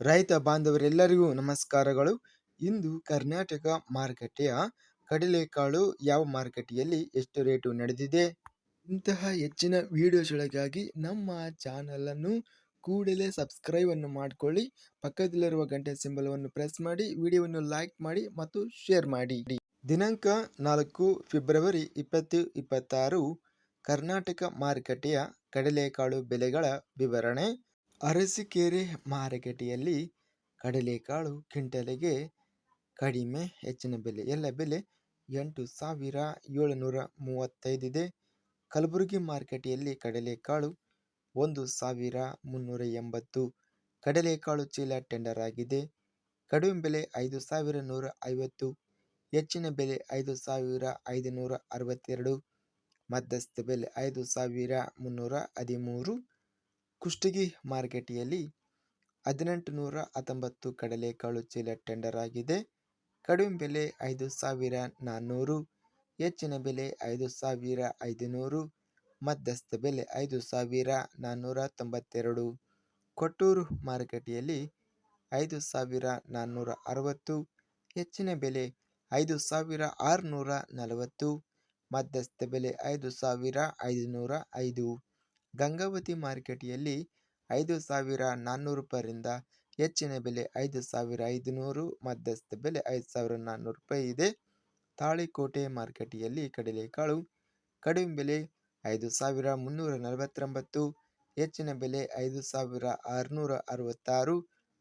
ರೈತ ಬಾಂಧವರೆಲ್ಲರಿಗೂ ನಮಸ್ಕಾರಗಳು. ಇಂದು ಕರ್ನಾಟಕ ಮಾರುಕಟ್ಟೆಯ ಕಡಲೆಕಾಳು ಯಾವ ಮಾರುಕಟ್ಟೆಯಲ್ಲಿ ಎಷ್ಟು ರೇಟು ನಡೆದಿದೆ? ಇಂತಹ ಹೆಚ್ಚಿನ ವಿಡಿಯೋಸ್ಗಳಿಗಾಗಿ ನಮ್ಮ ಚಾನಲನ್ನು ಕೂಡಲೇ ಸಬ್ಸ್ಕ್ರೈಬ್ ಅನ್ನು ಮಾಡಿಕೊಳ್ಳಿ. ಪಕ್ಕದಲ್ಲಿರುವ ಗಂಟೆ ಸಿಂಬಲವನ್ನು ಪ್ರೆಸ್ ಮಾಡಿ, ವಿಡಿಯೋವನ್ನು ಲೈಕ್ ಮಾಡಿ ಮತ್ತು ಶೇರ್ ಮಾಡಿ. ದಿನಾಂಕ ನಾಲ್ಕು ಫೆಬ್ರವರಿ ಇಪ್ಪತ್ತು, ಇಪ್ಪತ್ತಾರು. ಕರ್ನಾಟಕ ಮಾರುಕಟ್ಟೆಯ ಕಡಲೆಕಾಳು ಬೆಲೆಗಳ ವಿವರಣೆ. ಅರಸೀಕೆರೆ ಮಾರುಕಟ್ಟೆಯಲ್ಲಿ ಕಡಲೆಕಾಳು ಕ್ವಿಂಟಲಿಗೆ ಕಡಿಮೆ, ಹೆಚ್ಚಿನ ಬೆಲೆ. ಎಲ್ಲ ಬೆಲೆ ಎಂಟು ಸಾವಿರ ಏಳುನೂರ ಮೂವತ್ತೈದಿದೆ ಕಲಬುರಗಿ ಮಾರುಕಟ್ಟೆಯಲ್ಲಿ ಕಡಲೆಕಾಳು ಒಂದು ಸಾವಿರ ಮುನ್ನೂರ ಎಂಬತ್ತು. ಕಡಲೆಕಾಳು ಚೀಲ ಟೆಂಡರ್ ಆಗಿದೆ. ಕಡಿಮೆ ಬೆಲೆ ಐದು ಸಾವಿರ ನೂರ ಐವತ್ತು. ಹೆಚ್ಚಿನ ಬೆಲೆ ಐದು ಸಾವಿರ ಐದುನೂರ ಅರವತ್ತೆರಡು. ಮಧ್ಯಸ್ಥ ಬೆಲೆ ಐದು ಸಾವಿರ ಮುನ್ನೂರ ಹದಿಮೂರು. ಕುಷ್ಟಗಿ ಮಾರುಕಟ್ಟೆಯಲ್ಲಿ ಹದಿನೆಂಟು ನೂರ ಹತ್ತೊಂಬತ್ತು ಕಡಲೆಕಾಳು ಚೀಲ ಟೆಂಡರ್ ಆಗಿದೆ. ಕಡಿಮೆ ಬೆಲೆ ಐದು ಸಾವಿರ ನಾನ್ನೂರು ಹೆಚ್ಚಿನ ಬೆಲೆ ಐದು ಸಾವಿರ ಐದುನೂರು, ಮಧ್ಯಸ್ಥ ಬೆಲೆ ಐದು ಸಾವಿರ ನಾನ್ನೂರ ತೊಂಬತ್ತೆರಡು. ಕೊಟ್ಟೂರು ಮಾರುಕಟ್ಟೆಯಲ್ಲಿ ಐದು ಸಾವಿರ ನಾನ್ನೂರ ಅರವತ್ತು, ಹೆಚ್ಚಿನ ಬೆಲೆ ಐದು ಸಾವಿರ ಆರುನೂರ ನಲವತ್ತು, ಮಧ್ಯಸ್ಥ ಬೆಲೆ ಐದು ಸಾವಿರ ಐದುನೂರ ಐದು. ಗಂಗಾವತಿ ಮಾರುಕಟ್ಟೆಯಲ್ಲಿ ಐದು ಸಾವಿರ ನಾನ್ನೂರು ರೂಪಾಯಿಯಿಂದ ಹೆಚ್ಚಿನ ಬೆಲೆ ಐದು ಸಾವಿರ ಐದುನೂರು, ಮಧ್ಯಸ್ಥ ಬೆಲೆ ಐದು ಸಾವಿರ ನಾನ್ನೂರು ರೂಪಾಯಿ ಇದೆ. ತಾಳಿಕೋಟೆ ಮಾರುಕಟ್ಟೆಯಲ್ಲಿ ಕಡಲೆಕಾಳು ಕಡಿಮೆ ಬೆಲೆ ಐದು ಸಾವಿರ ಮುನ್ನೂರ ನಲವತ್ತೊಂಬತ್ತು, ಹೆಚ್ಚಿನ ಬೆಲೆ ಐದು ಸಾವಿರ ಆರುನೂರ ಅರವತ್ತಾರು,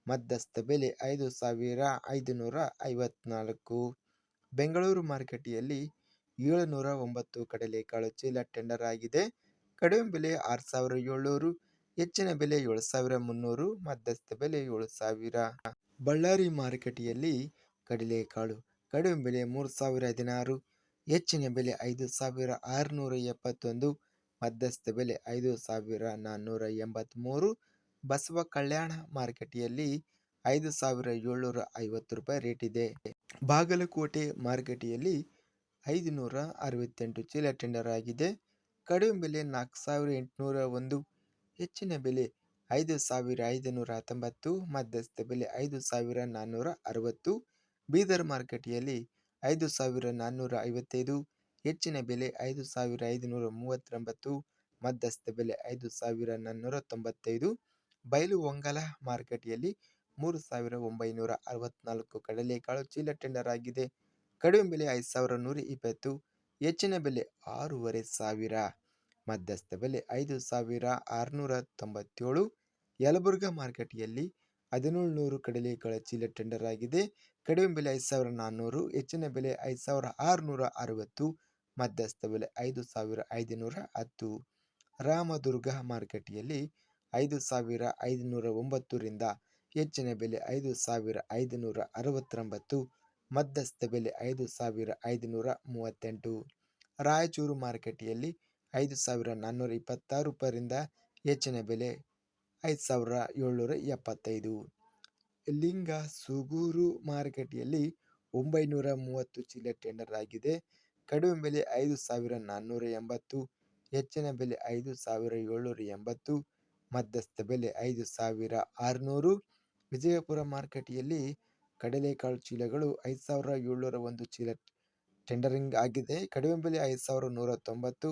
ಮಧ್ಯಸ್ಥ ಬೆಲೆ ಐದು ಸಾವಿರ ಐದುನೂರ ಐವತ್ನಾಲ್ಕು. ಬೆಂಗಳೂರು ಮಾರುಕಟ್ಟೆಯಲ್ಲಿ ಏಳುನೂರ ಒಂಬತ್ತು ಕಡಲೆಕಾಳು ಚೀಲ ಟೆಂಡರ್ ಆಗಿದೆ. ಕಡಿಮೆ ಬೆಲೆ ಆರು ಸಾವಿರ ಏಳ್ನೂರು, ಹೆಚ್ಚಿನ ಬೆಲೆ ಏಳು ಸಾವಿರ ಮುನ್ನೂರು, ಮಧ್ಯಸ್ಥ ಬೆಲೆ ಏಳು ಸಾವಿರ. ಬಳ್ಳಾರಿ ಮಾರುಕಟ್ಟೆಯಲ್ಲಿ ಕಡಲೆಕಾಳು ಕಡಿಮೆ ಬೆಲೆ ಮೂರು ಸಾವಿರ ಹದಿನಾರು, ಹೆಚ್ಚಿನ ಬೆಲೆ ಐದು ಸಾವಿರ ಆರುನೂರ ಎಪ್ಪತ್ತೊಂದು, ಮಧ್ಯಸ್ಥ ಬೆಲೆ ಐದು ಸಾವಿರ ನಾನ್ನೂರ ಎಂಬತ್ತ್ಮೂರು ಬಸವ ಕಲ್ಯಾಣ ಮಾರುಕಟ್ಟೆಯಲ್ಲಿ ಐದು ಸಾವಿರ ಏಳ್ನೂರ ಐವತ್ತು ರೂಪಾಯಿ ರೇಟ್ ಇದೆ. ಬಾಗಲಕೋಟೆ ಮಾರುಕಟ್ಟೆಯಲ್ಲಿ ಐದು ನೂರ ಅರವತ್ತೆಂಟು ಚೀಲ ಟೆಂಡರ್ ಆಗಿದೆ. ಕಡಿಮೆ ಬೆಲೆ ನಾಲ್ಕು ಸಾವಿರ ಎಂಟುನೂರ ಒಂದು, ಹೆಚ್ಚಿನ ಬೆಲೆ ಐದು ಸಾವಿರ ಐದುನೂರ ಹತ್ತೊಂಬತ್ತು ಮಧ್ಯಸ್ಥ ಬೆಲೆ ಐದು ಸಾವಿರ ನಾನ್ನೂರ ಅರವತ್ತು, ಬೀದರ್ ಮಾರುಕಟ್ಟೆಯಲ್ಲಿ ಐದು ಸಾವಿರ ನಾನ್ನೂರ ಐವತ್ತೈದು, ಹೆಚ್ಚಿನ ಬೆಲೆ ಐದು ಸಾವಿರ ಐದುನೂರ ಮೂವತ್ತೊಂಬತ್ತು ಮಧ್ಯಸ್ಥ ಬೆಲೆ ಐದು ಸಾವಿರ ನಾನ್ನೂರ ತೊಂಬತ್ತೈದು, ಬಯಲು ಒಂಗಲ ಮಾರುಕಟ್ಟೆಯಲ್ಲಿ ಮೂರು ಸಾವಿರ ಒಂಬೈನೂರ ಅರವತ್ನಾಲ್ಕು ಕಡಲೆಕಾಳು ಚೀಲ ಟೆಂಡರ್ ಆಗಿದೆ. ಕಡಿಮೆ ಬೆಲೆ ಐದು ಸಾವಿರ ನೂರ ಇಪ್ಪತ್ತು ಹೆಚ್ಚಿನ ಬೆಲೆ ಆರೂವರೆ ಸಾವಿರ, ಮಧ್ಯಸ್ಥ ಬೆಲೆ ಐದು ಸಾವಿರ ಆರುನೂರ ತೊಂಬತ್ತೇಳು. ಯಲಬುರ್ಗಾ ಮಾರುಕಟ್ಟೆಯಲ್ಲಿ ಹದಿನೇಳು ನೂರು ಕಡಲೆಕಾಳು ಚೀಲ ಟೆಂಡರ್ ಆಗಿದೆ. ಕಡಿಮೆ ಬೆಲೆ ಐದು ಸಾವಿರ ನಾನ್ನೂರು ಹೆಚ್ಚಿನ ಬೆಲೆ ಐದು ಸಾವಿರ ಆರುನೂರ ಅರವತ್ತು, ಮಧ್ಯಸ್ಥ ಬೆಲೆ ಐದು ಸಾವಿರ ಐದುನೂರ ಹತ್ತು. ರಾಮದುರ್ಗ ಮಾರುಕಟ್ಟೆಯಲ್ಲಿ ಐದು ಸಾವಿರ ಐದುನೂರ ಒಂಬತ್ತರಿಂದ ಹೆಚ್ಚಿನ ಬೆಲೆ ಐದು ಸಾವಿರ ಐದುನೂರ ಅರವತ್ತೊಂಬತ್ತು. ಮಧ್ಯಸ್ಥ ಬೆಲೆ ಐದು ಸಾವಿರ ಐದುನೂರ ಮೂವತ್ತೆಂಟು. ರಾಯಚೂರು ಮಾರುಕಟ್ಟೆಯಲ್ಲಿ ಐದು ಸಾವಿರ ನಾನ್ನೂರ ಇಪ್ಪತ್ತಾರು ರೂಪಾಯಿಂದ ಹೆಚ್ಚಿನ ಬೆಲೆ ಐದು ಸಾವಿರ ಏಳ್ನೂರ ಎಪ್ಪತ್ತೈದು. ಲಿಂಗ ಸುಗೂರು ಮಾರುಕಟ್ಟೆಯಲ್ಲಿ ಒಂಬೈನೂರ ಮೂವತ್ತು ಚೀಲ ಟೆಂಡರ್ ಆಗಿದೆ. ಕಡಿಮೆ ಬೆಲೆ ಐದು ಸಾವಿರ ನಾನ್ನೂರ ಎಂಬತ್ತು, ಹೆಚ್ಚಿನ ಬೆಲೆ ಐದು ಸಾವಿರ ಏಳ್ನೂರ ಎಂಬತ್ತು, ಮಧ್ಯಸ್ಥ ಬೆಲೆ ಐದು ಸಾವಿರ ಆರುನೂರು. ವಿಜಯಪುರ ಮಾರುಕಟ್ಟೆಯಲ್ಲಿ ಕಡಲೆಕಾಳು ಚೀಲಗಳು ಐದು ಸಾವಿರ ಏಳ್ನೂರ ಒಂದು ಚೀಲ ಟೆಂಡರಿಂಗ್ ಆಗಿದೆ. ಕಡಿಮೆ ಬೆಲೆ ಐದು ಸಾವಿರ ನೂರ ತೊಂಬತ್ತು,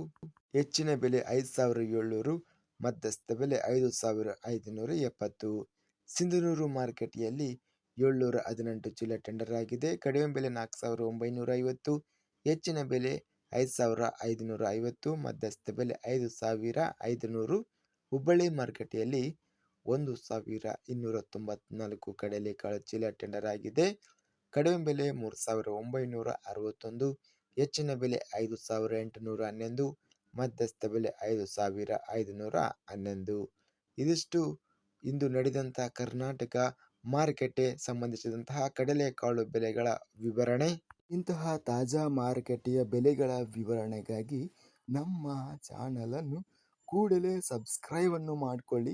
ಹೆಚ್ಚಿನ ಬೆಲೆ ಐದು ಸಾವಿರ ಏಳ್ನೂರು, ಮಧ್ಯಸ್ಥ ಬೆಲೆ ಐದು ಸಾವಿರ ಐದುನೂರ ಎಪ್ಪತ್ತು. ಸಿಂಧನೂರು ಮಾರುಕಟ್ಟೆಯಲ್ಲಿ ಏಳ್ನೂರ ಹದಿನೆಂಟು ಚೀಲ ಟೆಂಡರ್ ಆಗಿದೆ. ಕಡಿಮೆ ಬೆಲೆ ನಾಲ್ಕು ಸಾವಿರ ಒಂಬೈನೂರ ಐವತ್ತು, ಹೆಚ್ಚಿನ ಬೆಲೆ ಐದು ಸಾವಿರ ಐದುನೂರ ಐವತ್ತು, ಮಧ್ಯಸ್ಥ ಬೆಲೆ ಐದು ಸಾವಿರ ಐದುನೂರು. ಹುಬ್ಬಳ್ಳಿ ಮಾರುಕಟ್ಟೆಯಲ್ಲಿ ಒಂದು ಸಾವಿರ ಇನ್ನೂರ ತೊಂಬತ್ನಾಲ್ಕು ಕಡಲೆಕಾಳು ಚೀಲ ಟೆಂಡರ್ ಆಗಿದೆ. ಕಡಿಮೆ ಬೆಲೆ ಮೂರು ಸಾವಿರ ಒಂಬೈನೂರ ಅರವತ್ತೊಂದು, ಹೆಚ್ಚಿನ ಬೆಲೆ ಐದು ಸಾವಿರ ಎಂಟುನೂರ ಹನ್ನೊಂದು, ಮಧ್ಯಸ್ಥ ಬೆಲೆ ಐದು ಸಾವಿರ ಐದುನೂರ ಹನ್ನೊಂದು. ಇದಿಷ್ಟು ಇಂದು ನಡೆದಂತಹ ಕರ್ನಾಟಕ ಮಾರುಕಟ್ಟೆ ಸಂಬಂಧಿಸಿದಂತಹ ಕಡಲೆಕಾಳು ಬೆಲೆಗಳ ವಿವರಣೆ. ಇಂತಹ ತಾಜಾ ಮಾರುಕಟ್ಟೆಯ ಬೆಲೆಗಳ ವಿವರಣೆಗಾಗಿ ನಮ್ಮ ಚಾನಲನ್ನು ಕೂಡಲೇ ಸಬ್ಸ್ಕ್ರೈಬನ್ನು ಮಾಡಿಕೊಳ್ಳಿ.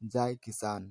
ಜೈ ಕಿಸಾನ್